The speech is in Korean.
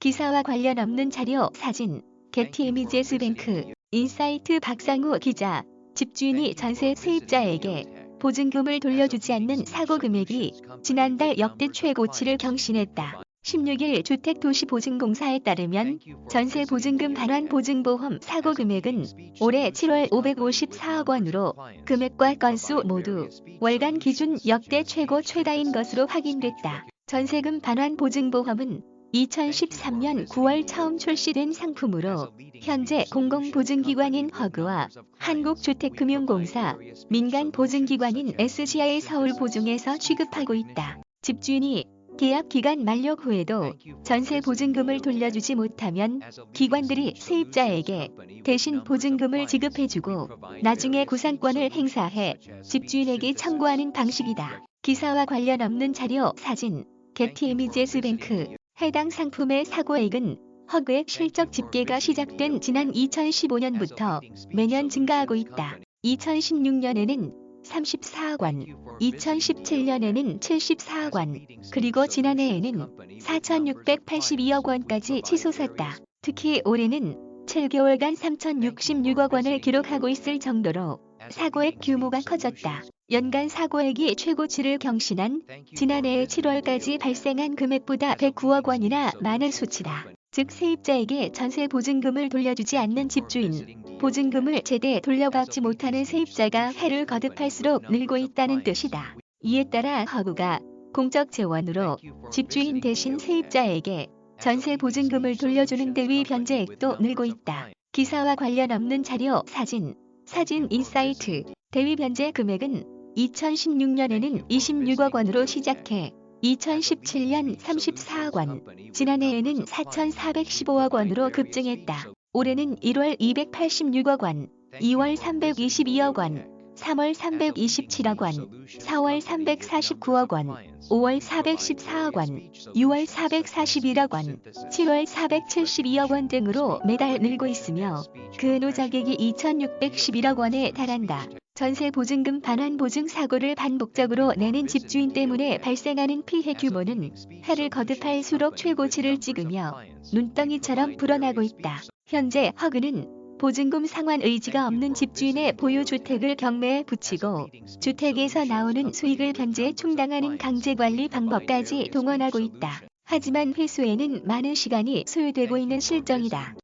기사와 관련 없는 자료, 사진, 게티 이미지스 뱅크, 인사이트 박상우 기자, 집주인이 전세 세입자에게 보증금을 돌려주지 않는 사고 금액이 지난달 역대 최고치를 경신했다. 16일 주택도시보증공사에 따르면 전세 보증금 반환 보증보험 사고 금액은 올해 7월 554억 원으로 금액과 건수 모두 월간 기준 역대 최고 최다인 것으로 확인됐다. 전세금 반환 보증보험은 2013년 9월 처음 출시된 상품으로 현재 공공보증기관인 허그와 한국주택금융공사, 민간보증기관인 SGI 서울보증에서 취급하고 있다. 집주인이 계약 기간 만료 후에도 전세 보증금을 돌려주지 못하면 기관들이 세입자에게 대신 보증금을 지급해주고 나중에 구상권을 행사해 집주인에게 청구하는 방식이다. 기사와 관련 없는 자료, 사진, 게티 이미지스 뱅크 해당 상품의 사고액은 허그의 실적 집계가 시작된 지난 2015년부터 매년 증가하고 있다. 2016년에는 34억 원, 2017년에는 74억 원, 그리고 지난해에는 4,682억 원까지 치솟았다. 특히 올해는 7개월간 3,066억 원을 기록하고 있을 정도로 사고액 규모가 커졌다. 연간 사고액이 최고치를 경신한 지난해 7월까지 발생한 금액보다 109억 원이나 많은 수치다. 즉 세입자에게 전세 보증금을 돌려주지 않는 집주인, 보증금을 제대 돌려받지 못하는 세입자가 해를 거듭할수록 늘고 있다는 뜻이다. 이에 따라 허구가 공적 재원으로 집주인 대신 세입자에게 전세 보증금을 돌려주는 대위 변제액도 늘고 있다. 기사와 관련 없는 자료, 사진, 사진 인사이트, 대위 변제 금액은 2016년에는 26억 원으로 시작해 2017년 34억 원, 지난해에는 4,415억 원으로 급증했다. 올해는 1월 286억 원, 2월 322억 원, 3월 327억 원, 4월 349억 원, 5월 414억 원, 6월 441억 원, 7월 472억 원 등으로 매달 늘고 있으며 그 노자객이 2,611억 원에 달한다. 전세 보증금 반환 보증 사고를 반복적으로 내는 집주인 때문에 발생하는 피해 규모는 해를 거듭할수록 최고치를 찍으며 눈덩이처럼 불어나고 있다. 현재 허그는 보증금 상환 의지가 없는 집주인의 보유 주택을 경매에 붙이고 주택에서 나오는 수익을 변제에 충당하는 강제 관리 방법까지 동원하고 있다. 하지만 회수에는 많은 시간이 소요되고 있는 실정이다.